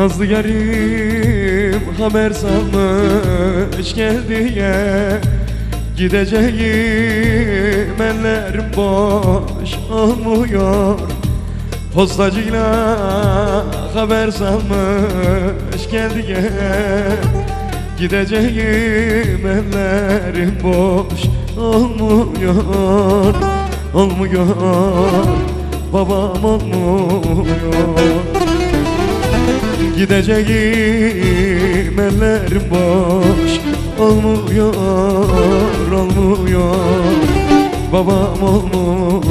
Nazlı yarim haber salmış geldiye. Gideceğim ellerim boş olmuyor. Postacıyla haber salmış geldiye. Gideceğim ellerim boş olmuyor. Olmuyor. Babam olmuyor Gideceğim ellerim boş Olmuyor, olmuyor. Babam olmuyor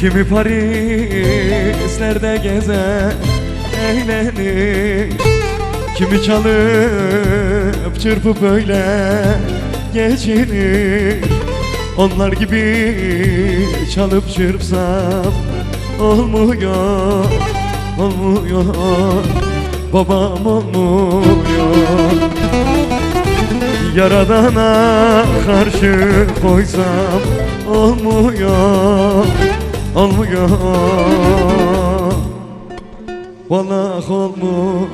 Kimi Parislerde gezer, eğlenir? Kimi çalıp çırpıp öyle geçinir? Onlar gibi çalıp çırpsam olmuyor, olmuyor. Babam olmuyor. Yaradana karşı koysam olmuyor Olmuyor. Vallahi olmuyor